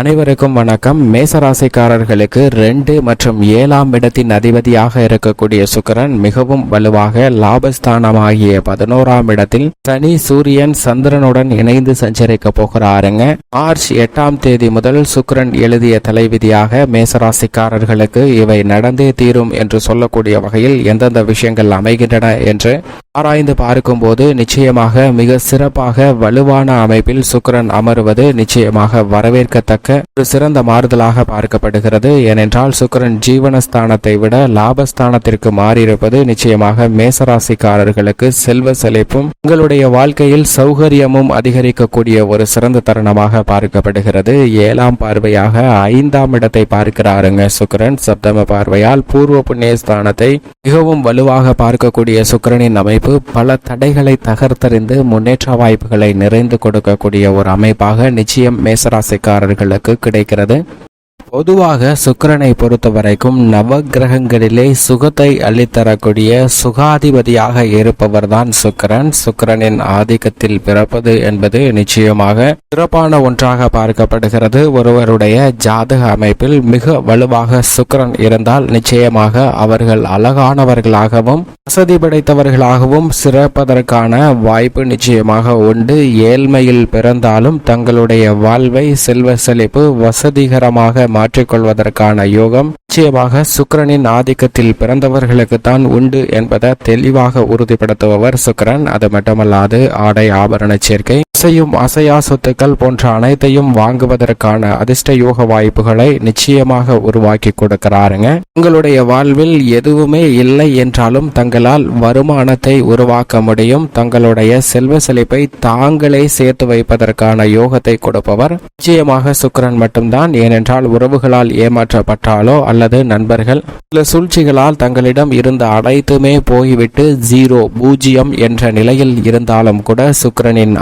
அனைவருக்கும் வணக்கம். மேசராசிக்காரர்களுக்கு ரெண்டு மற்றும் ஏழாம் இடத்தின் அதிபதியாக இருக்கக்கூடிய சுக்கிரன் மிகவும் வலுவாக லாபஸ்தானமாகிய பதினோராம் இடத்தில் சனி சூரியன் சந்திரனுடன் இணைந்து சஞ்சரிக்க போகிறாருங்க. மார்ச் எட்டாம் தேதி முதல் சுக்கரன் எழுதிய தலைவிதியாக மேசராசிக்காரர்களுக்கு இவை நடந்தே தீரும் என்று சொல்லக்கூடிய வகையில் எந்தெந்த விஷயங்கள் அமைகின்றன என்று ஆராய்ந்து பார்க்கும்போது நிச்சயமாக மிக சிறப்பாக வலுவான அமைப்பில் சுக்கிரன் அமருவது நிச்சயமாக வரவேற்கத்தக்க ஒரு சிறந்த மாறுதலாக பார்க்கப்படுகிறது. ஏனென்றால் சுக்கிரன் ஜீவனஸ்தானத்தை விட லாபஸ்தானத்திற்கு மாறியிருப்பது நிச்சயமாக மேசராசிக்காரர்களுக்கு செல்வ செழிப்பும் உங்களுடைய வாழ்க்கையில் சௌகரியமும் அதிகரிக்கக்கூடிய ஒரு சிறந்த தருணமாக பார்க்கப்படுகிறது. ஏழாம் பார்வையாக ஐந்தாம் இடத்தை பார்க்கிறாருங்க சுக்கிரன். சப்தம பார்வையால் பூர்வ புண்ணிய ஸ்தானத்தை மிகவும் வலுவாக பார்க்கக்கூடிய சுக்கிரனின் அமைப்பு பல தடைகளை தகர்த்தறிந்து முன்னேற்ற வாய்ப்புகளை நிறைந்து கொடுக்கக்கூடிய ஒரு அமைப்பாக நிச்சயம் மேசராசிக்காரர்களுக்கு கிடைக்கிறது. பொதுவாக சுக்கரனை பொறுத்த வரைக்கும் நவகிரகங்களிலே சுகத்தை அள்ளித்தரக்கூடிய சுகாதிபதியாக இருப்பவர்தான் சுக்கரன். சுக்கரனின் ஆதிக்கத்தில் பிறப்பது என்பது நிச்சயமாக சிறப்பான ஒன்றாக பார்க்கப்படுகிறது. ஒருவருடைய ஜாதக அமைப்பில் மிக வலுவாக சுக்கரன் இருந்தால் நிச்சயமாக அவர்கள் அழகானவர்களாகவும் வசதி படைத்தவர்களாகவும் சிறப்பதற்கான வாய்ப்பு நிச்சயமாக உண்டு. ஏழ்மையில் பிறந்தாலும் தங்களுடைய வாழ்வை செல்வ செழிப்பு வசதிகரமாக மாற்றிக்கொள்வதற்கான யோகம் நிச்சயமாக சுக்கிரனின் ஆதிக்கத்தில் பிறந்தவர்களுக்குத்தான் உண்டு என்பதை தெளிவாக உறுதிப்படுத்துபவர் சுக்கிரன். அது மட்டுமல்லாது ஆடை ஆபரண சேர்க்கை அசையும் அசையா சொத்துக்கள் போன்ற அனைத்தையும் வாங்குவதற்கான அதிர்ஷ்ட யோக வாய்ப்புகளை நிச்சயமாக உருவாக்கி கொடுக்கிறாருங்க. உங்களுடைய வாழ்வில் எதுவுமே இல்லை என்றாலும் தங்களால் வருமானத்தை உருவாக்க முடியும். தங்களுடைய செல்வ செழிப்பை தாங்களே சேர்த்து வைப்பதற்கான யோகத்தை கொடுப்பவர். நிச்சயமாக சுக்கிரன் மட்டும்தான் ஏனென்றால் உறவுகளால் ஏமாற்றப்பட்டாலோ அல்லது நண்பர்கள் சில சூழ்ச்சிகளால் தங்களிடம் இருந்த அனைத்துமே போய்விட்டு ஜீரோ பூஜ்ஜியம் என்ற நிலையில் இருந்தாலும் கூட சுக்கிரனின்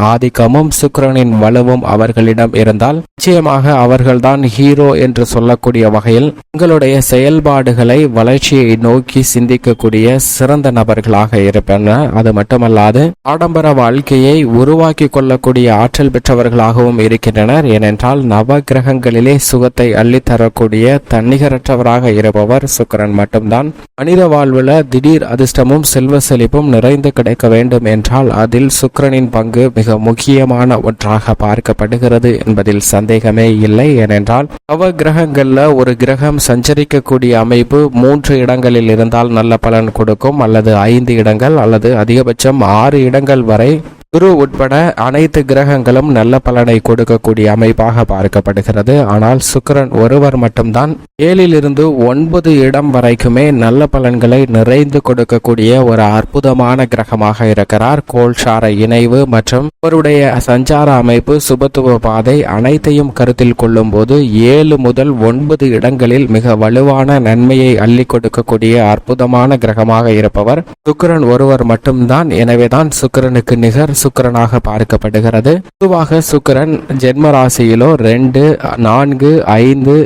பலமும் சுக்ரனின் வலுவும் அவர்களிடம் இருந்தால் நிச்சயமாக அவர்கள்தான் ஹீரோ என்று சொல்லக்கூடிய வகையில் உங்களுடைய செயல்பாடுகளை வளர்ச்சியை நோக்கி சிந்திக்கக்கூடிய சிறந்த நபர்களாக இருப்பனர் அது மட்டுமல்லாது ஆடம்பர வாழ்க்கையை உருவாக்கி கொள்ளக்கூடிய ஆற்றல் பெற்றவர்களாகவும் இருக்கின்றனர். ஏனென்றால் நவ கிரகங்களிலே சுகத்தை அள்ளித்தரக்கூடிய தன்னிகரற்றவராக இருப்பவர் சுக்கரன் மட்டும்தான். மனித வாழ்வுல திடீர் அதிர்ஷ்டமும் செல்வ செழிப்பும் நிறைந்து கிடைக்க வேண்டும் என்றால் அதில் சுக்கரனின் பங்கு மிக முக்கிய முக்கியமான ஒன்றாக பார்க்கப்படுகிறது என்பதில் சந்தேகமே இல்லை. ஏனென்றால் நவ கிரகங்கள்ல ஒரு கிரகம் சஞ்சரிக்கக்கூடிய அமைப்பு மூன்று இடங்களில் இருந்தால் நல்ல பலன் கொடுக்கும் அல்லது ஐந்து இடங்கள் அல்லது அதிகபட்சம் ஆறு இடங்கள் வரை குரு உட்பட அனைத்து கிரகங்களும் நல்ல பலனை கொடுக்கக்கூடிய அமைப்பாக பார்க்கப்படுகிறது. ஆனால் சுக்கரன் ஒருவர் மட்டும்தான் ஏழில் இருந்து ஒன்பது இடம் வரைக்குமே நல்ல பலன்களை நிறைந்து கொடுக்கக்கூடிய ஒரு அற்புதமான கிரகமாக இருக்கிறார். கோல்சார இணைவு மற்றும் அவருடைய சஞ்சார அமைப்பு சுபத்துவ பாதை அனைத்தையும் கருத்தில் கொள்ளும் போது ஏழு முதல் ஒன்பது இடங்களில் மிக வலுவான நன்மையை அள்ளி கொடுக்கக்கூடிய அற்புதமான கிரகமாக இருப்பவர் சுக்கரன் ஒருவர் மட்டும்தான். எனவேதான் சுக்கிரனுக்கு நிகர் சுக்கிரனாக பார்க்கப்படுகிறது. பொதுவாக சுக்கிரன் ஜென்ம ராசியிலோ ரெண்டு நான்கு ஐந்து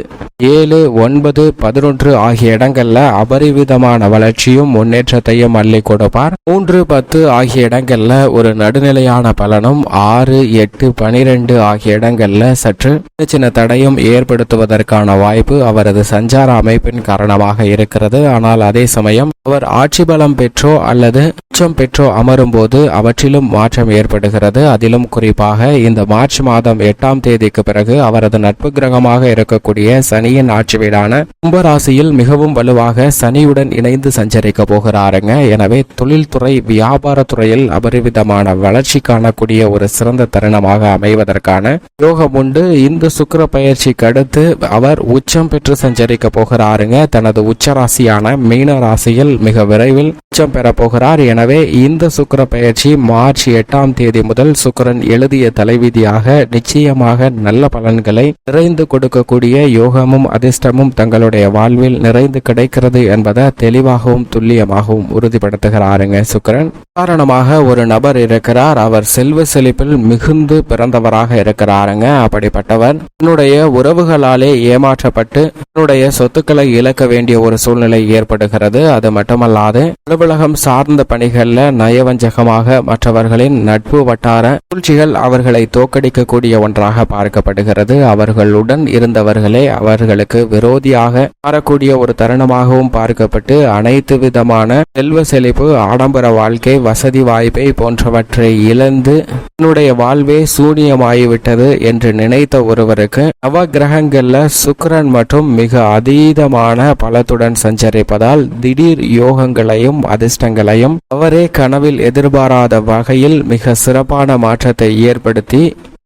ஏழு ஒன்பது பதினொன்று ஆகிய இடங்கள்ல அபரிவிதமான வளர்ச்சியும் முன்னேற்றத்தையும் அள்ளி கொடுப்பார். மூன்று பத்து ஆகிய இடங்கள்ல ஒரு நடுநிலையான பலனும் ஆறு எட்டு பனிரெண்டு ஆகிய இடங்கள்ல சற்று சின்ன சின்ன தடையும் ஏற்படுத்துவதற்கான வாய்ப்பு அவரது சஞ்சார அமைப்பின் காரணமாக இருக்கிறது. ஆனால் அதே சமயம் அவர் ஆட்சி பலம் பெற்றோ அல்லது உச்சம் பெற்றோ அமரும் போது அவற்றிலும் மாற்றம் ஏற்படுகிறது. அதிலும் குறிப்பாக இந்த மார்ச் மாதம் எட்டாம் தேதிக்கு பிறகு அவரது நட்பு கிரகமாக இருக்கக்கூடிய சனியின் ஆட்சி வீடான கும்பராசியில் மிகவும் வலுவாக சனியுடன் இணைந்து சஞ்சரிக்க போகிறாருங்க. எனவே தொழில்துறை வியாபாரத்துறையில் அபரிவிதமான வளர்ச்சி காணக்கூடிய ஒரு சிறந்த தருணமாக அமைவதற்கான யோகம் உண்டு. இந்த சுக்கிர பயிற்சிக்கு அடுத்து அவர் உச்சம் பெற்று சஞ்சரிக்க போகிறாருங்க. தனது உச்ச ராசியான மீன ராசியில் மிக விரைவில் உச்சம் பெற போகிறார். எனவே இந்த சுக்கிர பயிற்சி மார்ச் எட்டாம் தேதி முதல் சுக்கரன் எழுதிய தலைவிதியாக நிச்சயமாக நல்ல பலன்களை நிறைந்து கொடுக்கக்கூடிய யோகமும் அதிர்ஷ்டமும் தங்களுடைய வாழ்வில் நிறைந்து கிடைக்கிறது என்பதை தெளிவாகவும் துல்லியமாகவும் உறுதிப்படுத்துகிறாருங்க சுக்கரன். காரணமாக ஒரு நபர் இருக்கிறார். அவர் செல்வ செழிப்பில் மிகுந்து பிறந்தவராக இருக்கிறாருங்க. அப்படிப்பட்டவர் தன்னுடைய உறவுகளாலே ஏமாற்றப்பட்டு தன்னுடைய சொத்துக்களை இழக்க வேண்டிய ஒரு சூழ்நிலை ஏற்படுகிறது. அது மட்டுமல்லாது அலுவலகம் சார்ந்த பணிகள்ல நயவஞ்சகமாக மற்றவர்களின் நட்பு வட்டார சூழ்ச்சிகள் அவர்களை தோக்கடிக்கக்கூடிய ஒன்றாக பார்க்கப்படுகிறது. அவர்களுடன் இருந்தவர்களே அவர்களுக்கு விரோதியாக மாறக்கூடிய ஒரு தருணமாகவும் பார்க்கப்பட்டு அனைத்து விதமான செல்வ செழிப்பு ஆடம்பர வாழ்க்கை வசதி வாய்ப்பை போன்றவற்றை இழந்து தன்னுடைய வாழ்வே சூனியமாகிவிட்டது என்று நினைத்த ஒருவருக்கு நவ கிரகங்கள்ல சுக்கிரன் மற்றும் மிக அதீதமான பலத்துடன் சஞ்சரிப்பதால் திடீர் யோகங்களையும் அதிர்ஷ்டங்களையும் அவரே கனவில் எதிர்பாராத வகையில் மிக சிறப்பான மாற்றத்தை ஏற்படுத்தி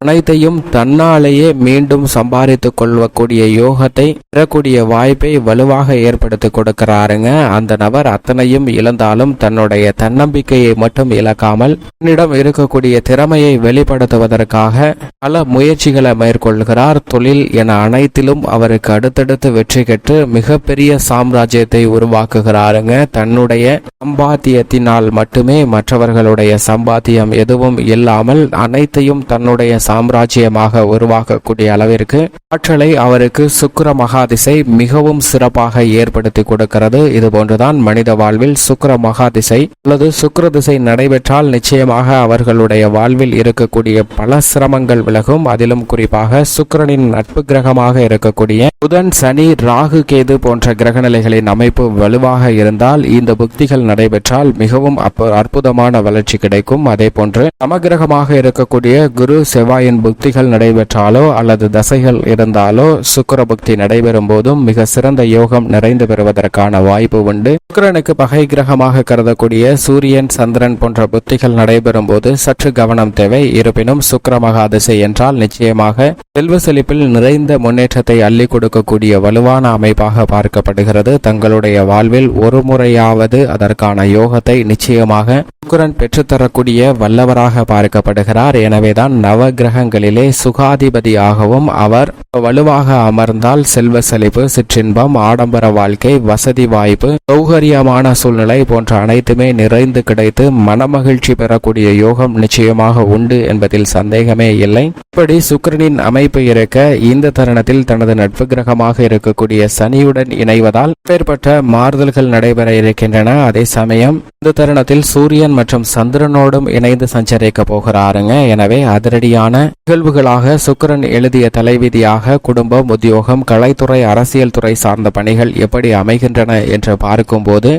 அனைத்தையும் தன்னாலேயே மீண்டும் சம்பாதித்துக் கொள்ளக்கூடிய யோகத்தை பெறக்கூடிய வாய்ப்பை வலுவாக ஏற்படுத்தி கொடுக்கிறாருங்க. அந்த நபர் அத்தனையும் இழந்தாலும் தன்னுடைய தன்னம்பிக்கையை மட்டும் இழக்காமல் தன்னிடம் இருக்கக்கூடிய திறமையை வெளிப்படுத்துவதற்காக பல முயற்சிகளை மேற்கொள்கிறார். தொழில் என அனைத்திலும் அவருக்கு அடுத்தடுத்து வெற்றி பெற்று மிகப்பெரிய சாம்ராஜ்யத்தை உருவாக்குகிறாருங்க. தன்னுடைய சம்பாத்தியத்தினால் மட்டுமே மற்றவர்களுடைய சம்பாத்தியம் எதுவும் இல்லாமல் அனைத்தையும் தன்னுடைய சாம்ராஜ்யமாக உருவாக்கக்கூடிய அளவிற்கு ஆற்றலை அவருக்கு சுக்கர மகாதிசை மிகவும் சிறப்பாக ஏற்படுத்தி கொடுக்கிறது. இது போன்றுதான் மனித வாழ்வில் சுக்கிர மகாதிசை அல்லது சுக்கர திசை நடைபெற்றால் நிச்சயமாக அவர்களுடைய வாழ்வில் இருக்கக்கூடிய பல சிரமங்கள் விலகும். அதிலும் குறிப்பாக சுக்கிரனின் நட்பு கிரகமாக இருக்கக்கூடிய புதன் சனி ராகு கேது போன்ற கிரகநிலைகளின் அமைப்பு வலுவாக இருந்தால் இந்த புக்திகள் நடைபெற்றால் மிகவும் அற்புதமான வளர்ச்சி கிடைக்கும். அதே போன்று சமகிரகமாக இருக்கக்கூடிய குரு செவ்வாய் செவ்வாயின் புக்திகள் நடைபெற்றாலோ அல்லது தசைகள் இருந்தாலோ சுக்கிர புக்தி நடைபெறும் போதும் மிக சிறந்த யோகம் நிறைந்து பெறுவதற்கான வாய்ப்பு உண்டு. சுக்கரனுக்கு பகை கிரகமாக கருதக்கூடிய சூரியன் சந்திரன் போன்ற புத்திகள் நடைபெறும் போது சற்று கவனம் தேவை. இருப்பினும் சுக்கிர மகாதிசை என்றால் நிச்சயமாக செல்வ செழிப்பில் நிறைந்த முன்னேற்றத்தை அள்ளி கொடுக்கக்கூடிய வலுவான அமைப்பாக பார்க்கப்படுகிறது. தங்களுடைய வாழ்வில் ஒரு முறையாவது அதற்கான யோகத்தை நிச்சயமாக சுக்கரன் பெற்றுத்தரக்கூடிய வல்லவராக பார்க்கப்படுகிறார். எனவேதான் நவ கிரகங்களிலே சுகாதிபதியாகவும் அவர் வலுவாக அமர்ந்தால் செல்வ செழிப்பு சிற்றின்பம் ஆடம்பர வாழ்க்கை வசதி வாய்ப்பு சௌகரியமான சூழ்நிலை போன்ற அனைத்துமே நிறைந்து கிடைத்து மனமகிழ்ச்சி பெறக்கூடிய யோகம் நிச்சயமாக உண்டு என்பதில் சந்தேகமே இல்லை. இப்படி சுக்கிரனின் அமைப்பு இருக்க இந்த தருணத்தில் தனது நட்பு கிரகமாக இருக்கக்கூடிய சனியுடன் இணைவதால் பேர்பட்ட மாறுதல்கள் நடைபெற இருக்கின்றன. அதே சமயம் இந்த தருணத்தில் சூரியன் மற்றும் சந்திரனோடும் இணைந்து சஞ்சரிக்க போகிறாருங்க. எனவே அதிரடியான நிகழ்வுகளாக சுக்கரன் எழுதிய தலைவிதியாக குடும்பம் உத்தியோகம் கலைத்துறை அரசியல் துறை சார்ந்த பணிகள் எப்படி அமைகின்றன என்று பார்க்கும்போது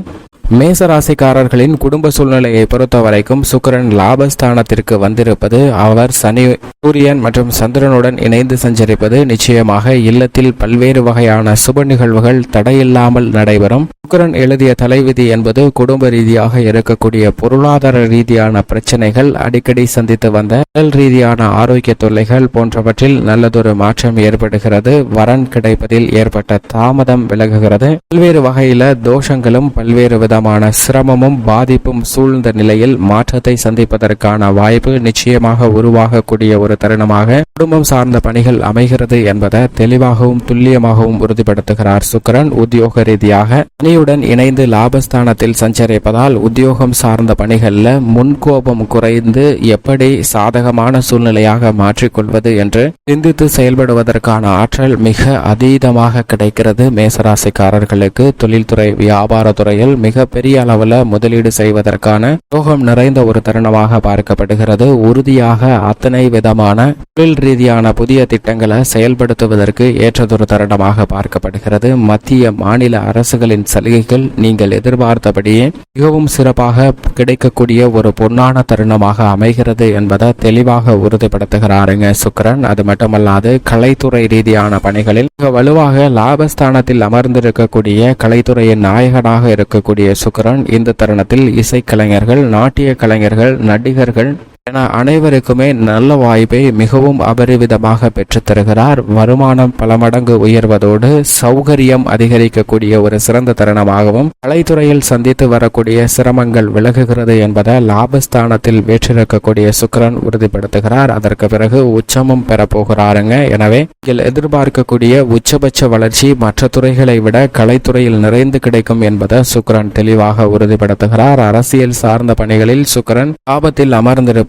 மேசராசிக்காரர்களின் குடும்ப சூழ்நிலையை பொறுத்த வரைக்கும் சுக்கரன் லாபஸ்தானத்திற்கு வந்திருப்பது அவர் சனி சூரியன் மற்றும் சந்திரனுடன் இணைந்து சஞ்சரிப்பது நிச்சயமாக இல்லத்தில் பல்வேறு வகையான சுப நிகழ்வுகள் தடையில்லாமல் நடைபெறும். சுக்கரன் எழுதிய தலைவிதி என்பது குடும்ப ரீதியாக இருக்கக்கூடிய பொருளாதார ரீதியான பிரச்சனைகள் அடிக்கடி சந்தித்து வந்த உடல் ரீதியான ஆரோக்கிய தொல்லைகள் போன்றவற்றில் நல்லதொரு மாற்றம் ஏற்படுகிறது. வரன் கிடைப்பதில் ஏற்பட்ட தாமதம் விலகுகிறது. பல்வேறு வகையில தோஷங்களும் பல்வேறு விதம் விதமான சிரமமும் பாதிப்பும் சூழ்ந்த நிலையில் மாற்றத்தை சந்திப்பதற்கான வாய்ப்பு நிச்சயமாக உருவாகக்கூடிய ஒரு தருணமாக குடும்பம் சார்ந்த பணிகள் அமைகிறது என்பதை தெளிவாகவும் துல்லியமாகவும் உறுதிப்படுத்துகிறார் சுக்கரன். உத்தியோக ரீதியாக பணியுடன் இணைந்து லாபஸ்தானத்தில் சஞ்சரிப்பதால் உத்தியோகம் சார்ந்த பணிகளில் முன்கோபம் குறைந்து எப்படி சாதகமான சூழ்நிலையாக மாற்றிக்கொள்வது என்று சிந்தித்து செயல்படுவதற்கான ஆற்றல் மிக அதீதமாக கிடைக்கிறது. மேசராசிக்காரர்களுக்கு தொழில்துறை வியாபாரத்துறையில் மிக பெரிய அளவில் முதலீடு செய்வதற்கான யோகம் நிறைந்த ஒரு தருணமாக பார்க்கப்படுகிறது. உறுதியாக அத்தனை விதமான தொழில் ரீதியான புதிய திட்டங்களை செயல்படுத்துவதற்கு ஏற்றதொரு தருணமாக பார்க்கப்படுகிறது. மத்திய மாநில அரசுகளின் சலுகைகள் நீங்கள் எதிர்பார்த்தபடியே மிகவும் சிறப்பாக கிடைக்கக்கூடிய ஒரு பொன்னான தருணமாக அமைகிறது என்பதை தெளிவாக உறுதிப்படுத்துகிறாருங்க சுக்கரன். அது மட்டுமல்லாது கலைத்துறை ரீதியான பணிகளில் மிக வலுவாக லாபஸ்தானத்தில் அமர்ந்திருக்கக்கூடிய கலைத்துறையின் நாயகனாக இருக்கக்கூடிய சுக்கரன் இந்த தருணத்தில் இசைக்கலைஞர்கள் நாட்டிய கலைஞர்கள் நடிகர்கள் என அனைவருக்குமே நல்ல வாய்ப்பை மிகவும் அபரிவிதமாக பெற்றுத்தருகிறார். வருமானம் பல மடங்கு உயர்வதோடு சௌகரியம் அதிகரிக்கக்கூடிய ஒரு சிறந்த தருணமாகவும் கலைத்துறையில் சந்தித்து வரக்கூடிய சிரமங்கள் விலகுகிறது என்பதை லாபஸ்தானத்தில் வேற்றிருக்கக்கூடிய சுக்கிரன் உறுதிப்படுத்துகிறார். அதற்கு பிறகு உச்சமும் பெறப்போகிறாருங்க. எனவே நீங்கள் எதிர்பார்க்கக்கூடிய உச்சபட்ச வளர்ச்சி மற்ற துறைகளை விட கலைத்துறையில் நிறைந்து கிடைக்கும் என்பதை சுக்கரன் தெளிவாக உறுதிப்படுத்துகிறார். அரசியல் சார்ந்த பணிகளில் சுக்கிரன் லாபத்தில்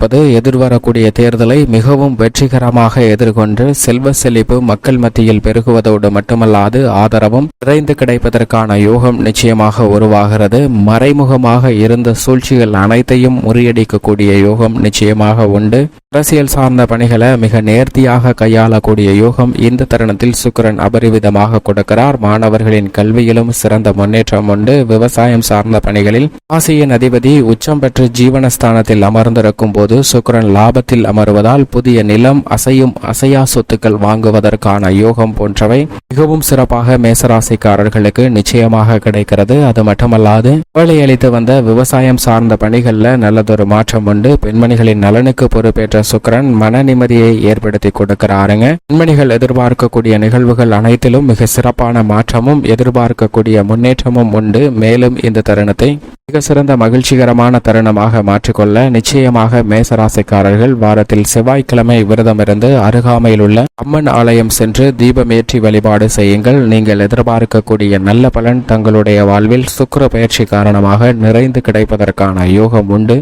இருப்பது எதிர்வரக்கூடிய தேர்தலை மிகவும் வெற்றிகரமாக எதிர்கொண்டு செல்வ செழிப்பு மக்கள் மத்தியில் பெருகுவதோடு மட்டுமல்லாது ஆதரவும் விரைந்து கிடைப்பதற்கான யோகம் நிச்சயமாக உருவாகிறது. மறைமுகமாக இருந்த சூழ்ச்சிகள் அனைத்தையும் முறியடிக்கக்கூடிய யோகம் நிச்சயமாக உண்டு. அரசியல் சார்ந்த பணிகளை மிக நேர்த்தியாக கையாளக்கூடிய யோகம் இந்த தருணத்தில் சுக்கிரன் அபரிவிதமாக கொடுக்கிறார். மாணவர்களின் கல்வியிலும் சிறந்த முன்னேற்றம் உண்டு. விவசாயம் சார்ந்த பணிகளில் ஆசியின் அதிபதி உச்சம் பெற்று ஜீவனஸ்தானத்தில் அமர்ந்திருக்கும் போது சுக்கிரன் லாபத்தில் அமருவதால் புதிய நிலம் அசையும் அசையா சொத்துக்கள் வாங்குவதற்கான யோகம் போன்றவை மிகவும் சிறப்பாக மேசராசிக்காரர்களுக்கு நிச்சயமாக கிடைக்கிறது. அது மட்டுமல்லாது வேலையளித்து வந்த விவசாயம் சார்ந்த பணிகளில் நல்லதொரு மாற்றம் உண்டு. பெண்மணிகளின் நலனுக்கு பொறுப்பேற்ற சுக்கிரன் மன நிம்மதியை ஏற்படுத்தி கொடுக்கிறாருங்க. பெண்மணிகள் எதிர்பார்க்கக்கூடிய நிகழ்வுகள் அனைத்திலும் மிக சிறப்பான மாற்றமும் எதிர்பார்க்கக்கூடிய முன்னேற்றமும் உண்டு. மேலும் இந்த தருணத்தை மிக சிறந்த மகிழ்ச்சிகரமான தருணமாக மாற்றிக்கொள்ள நிச்சயமாக மேசராசிக்காரர்கள் வாரத்தில் செவ்வாய்க்கிழமை விரதமிருந்து அருகாமையில் உள்ள அம்மன் ஆலயம் சென்று தீபமேற்றி வழிபாடு செய்யுங்கள். நீங்கள் எதிர்பார்க்கக்கூடிய நல்ல பலன் தங்களுடைய வாழ்வில் சுக்கர பயிற்சி காரணமாக நிறைந்து கிடைப்பதற்கான யோகம் உண்டு.